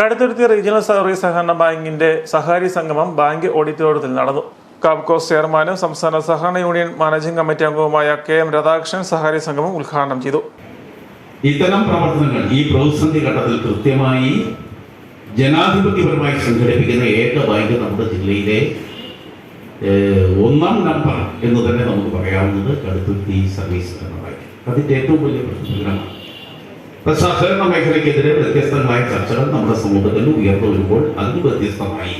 Kaduthuruthy regional service സഹകരണ ബാങ്കിന്റെ സഹകാരി സംഗമം ബാങ്ക് ഓഡിറ്റോറിയത്തിൽ നടന്നു. കാബ്കോസ് ചെയർമാനും സംസ്ഥാന സഹകരണ യൂണിയൻ മാനേജിംഗ് കമ്മിറ്റി അംഗവുമായ കെ എം രാധാകൃഷ്ണൻ സഹകാരി സംഗമം ഉദ്ഘാടനം ചെയ്തു. ഇത്തരം പ്രവർത്തനങ്ങൾ ഈ പ്രതിസന്ധി ഘട്ടത്തിൽ കൃത്യമായി ജനാധിപത്യപരമായി സംഘടിപ്പിക്കുന്ന ഏക ബാങ്ക് നമ്മുടെ ജില്ലയിലെ ഒന്നാം നമ്പർ എന്ന് തന്നെ നമുക്ക് പറയാവുന്നത് കടുത്തുരുത്തി സർവീസ് എന്ന ബാങ്ക്. അതിന്റെ ഏറ്റവും വലിയ പ്രചോദനമാണ് ഇപ്പൊ സഹകരണ മേഖലയ്ക്കെതിരെ വ്യത്യസ്തമായ ചർച്ചകൾ നമ്മുടെ സമൂഹത്തിൽ ഉയർന്നു വരുമ്പോൾ അതിന് വ്യത്യസ്തമായി.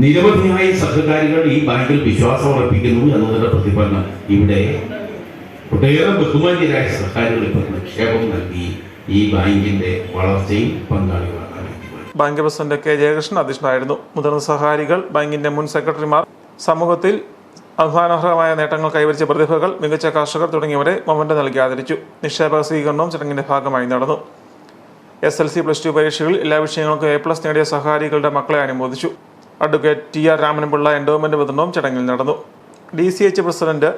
നിരവധിയായി സഹകാരികൾ ഈ ബാങ്കിൽ വിശ്വാസം അർപ്പിക്കുന്നു എന്നതിന്റെ പ്രതിഫലനം ഇവിടെ ഒട്ടേറെ ബഹുമാന്യരായ സഹകാരികൾ ഇപ്പോൾ നിക്ഷേപം നൽകി ഈ ബാങ്കിന്റെ വളർച്ചയിൽ പങ്കാളികളാണ് ബാങ്ക് പ്രസിഡന്റ് കെ ജയകൃഷ്ണൻ അധ്യക്ഷനായിരുന്നു. മുതിർന്ന സഹകാരികൾ ബാങ്കിന്റെ മുൻ സെക്രട്ടറിമാർ സമൂഹത്തിൽ അഭിമാനകരമായ നേട്ടങ്ങൾ കൈവരിച്ച പ്രതിഭകൾ മികച്ച കർഷകർ തുടങ്ങിയവരെ മൊമെന്റ് നൽകി ആദരിച്ചു. നിക്ഷേപക സ്വീകരണവും ചടങ്ങിന്റെ ഭാഗമായി നടന്നു. S L C plus two പരീക്ഷകളിൽ എല്ലാ വിഷയങ്ങൾക്കും എ പ്ലസ് നേടിയ സഹകാരികളുടെ മക്കളെ അനുമോദിച്ചു. Advocate T R Ramanpillai endowment വിതരണവും ചടങ്ങിൽ നടന്നു. D C H president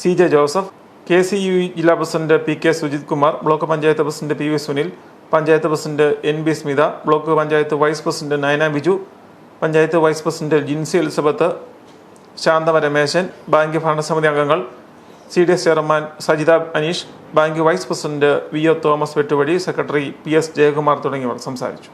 C J Joseph K C U ജില്ലാ president P K Sujith Kumar block panchayat president P V Sunil panchayat president N B Smitha block panchayat vice president Nayana Biju panchayat vice president Jincy Elizabeth Shanthama Rameshan bank ഭരണസമിതി അംഗങ്ങൾ C D S chairman Sajitha Aneesh bank vice president V O Thomas Vettuvazhi secretary P S Jayakumar തുടങ്ങിയവർ സംസാരിച്ചു.